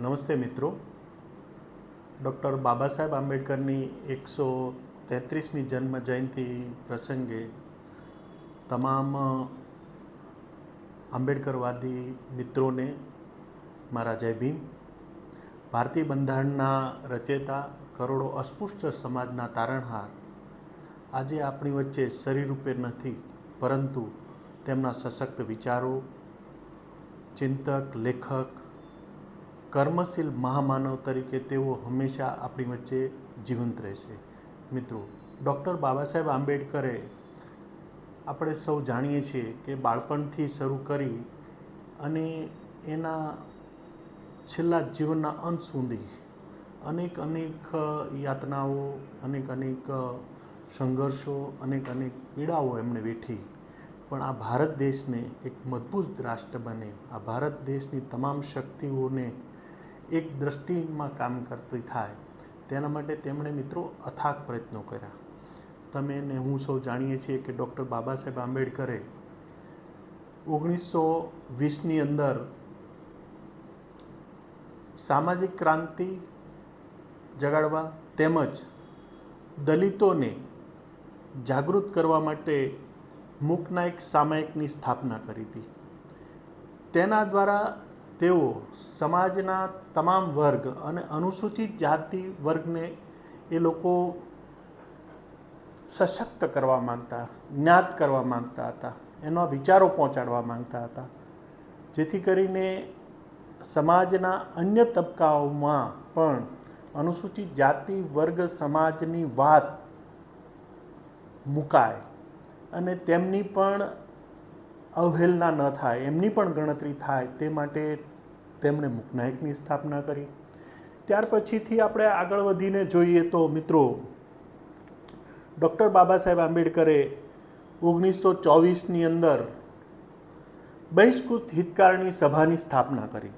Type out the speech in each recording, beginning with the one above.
નમસ્તે મિત્રો. ડૉક્ટર બાબા સાહેબ આંબેડકરની એકસો તેત્રીસમી જન્મ જયંતિ પ્રસંગે તમામ આંબેડકરવાદી મિત્રોને મારા જય ભીમ. ભારતીય બંધારણના રચેતા કરોડો અસ્પૃશ્ય સમાજના તારણહાર આજે આપણી વચ્ચે શરીરરૂપે નથી, પરંતુ તેમના સશક્ત વિચારો, ચિંતક, લેખક કર્મશીલ મહામાનવ તરીકે તેઓ હંમેશા આપણી વચ્ચે જીવંત રહેશે. મિત્રો, ડૉક્ટર બાબા સાહેબ આંબેડકરે આપણે સૌ જાણીએ છીએ કે બાળપણથી શરૂ કરી અને એના છેલ્લા જીવનના અંત સુધી અનેક અનેક યાતનાઓ, અનેક અનેક સંઘર્ષો, અનેક અનેક પીડાઓ એમણે વેઠી. પણ આ ભારત દેશને એક મજબૂત રાષ્ટ્ર બને. આ ભારત દેશની તમામ શક્તિઓને એક દ્રષ્ટિમાં કામ કરતી થાય, તેના માટે તેમણે મિત્રો અથાગ પ્રયત્નો કર્યા. તમે ને હું સૌ જાણીએ છીએ કે ડૉક્ટર બાબા સાહેબ આંબેડકરે ઓગણીસો વીસની અંદર સામાજિક ક્રાંતિ જગાડવા તેમજ દલિતોને જાગૃત કરવા માટે મૂકનાયક સામાયિકની સ્થાપના કરી હતી. તેના દ્વારા તેઓ સમાજના તમામ વર્ગ અને અનુસૂચિત જાતિ વર્ગને એ લોકો સશક્ત કરવા માંગતા, જ્ઞાત કરવા માંગતા હતા. એના વિચારો પહોંચાડવા માંગતા હતા. જેથી કરીને સમાજના અન્ય તબક્કાઓમાં પણ અનુસૂચિત જાતિ વર્ગ સમાજની વાત મુકાય અને તેમની પણ અવહેલના ન થાય, એમની પણ ગણતરી થાય, તે માટે તેમણે મુકનાયકની સ્થાપના કરી. ત્યાર પછીથી આપણે આગળ વધીને જોઈએ તો મિત્રો, ડૉક્ટર બાબા સાહેબ આંબેડકરે ઓગણીસો ચોવીસની અંદર બહિષ્કૃત હિતકારણી સભાની સ્થાપના કરી.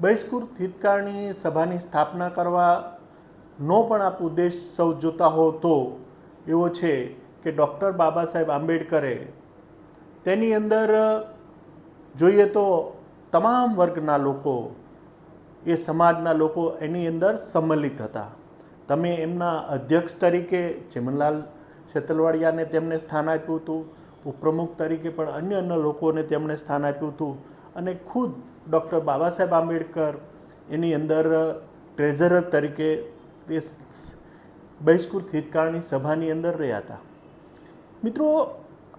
બહિષ્કૃત હિતકારણી સભાની સ્થાપના કરવાનો પણ આપ ઉદ્દેશ સૌ જોતા હો તો એવો છે કે ડૉક્ટર બાબા સાહેબ આંબેડકરે તેની અંદર જોઈએ તો તમામ વર્ગના લોકો, એ સમાજના લોકો એની અંદર સંમલિત હતા. તમે એમના અધ્યક્ષ તરીકે ચિમનલાલ શેતલવાડિયાને તેમને સ્થાન આપ્યું હતું, ઉપપ્રમુખ તરીકે પણ અન્ય અન્ય લોકોને તેમણે સ્થાન આપ્યું હતું અને ખુદ ડૉક્ટર બાબા સાહેબ આંબેડકર એની અંદર ટ્રેઝરર તરીકે તે બહિષ્કૃત હિતકારણી સભાની અંદર રહ્યા હતા. મિત્રો,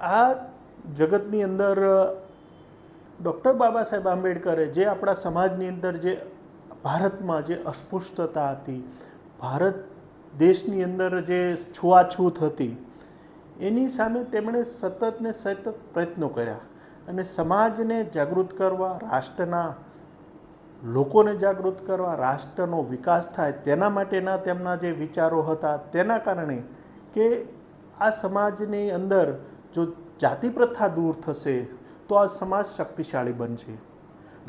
આ જગતની અંદર ડૉક્ટર બાબા સાહેબ આંબેડકરે જે આપણા સમાજની અંદર જે ભારતમાં જે અસ્પૃશ્યતા હતી, ભારત દેશની અંદર જે છૂઆછૂત હતી, એની સામે તેમણે સતત ને સતત પ્રયત્નો કર્યા અને સમાજને જાગૃત કરવા, રાષ્ટ્રના લોકોને જાગૃત કરવા, રાષ્ટ્રનો વિકાસ થાય તેના માટેના તેમના જે વિચારો હતા, તેના કારણે કે આ સમાજની અંદર જો જાતિ પ્રથા દૂર થશે તો આ સમાજ શક્તિશાળી બનશે.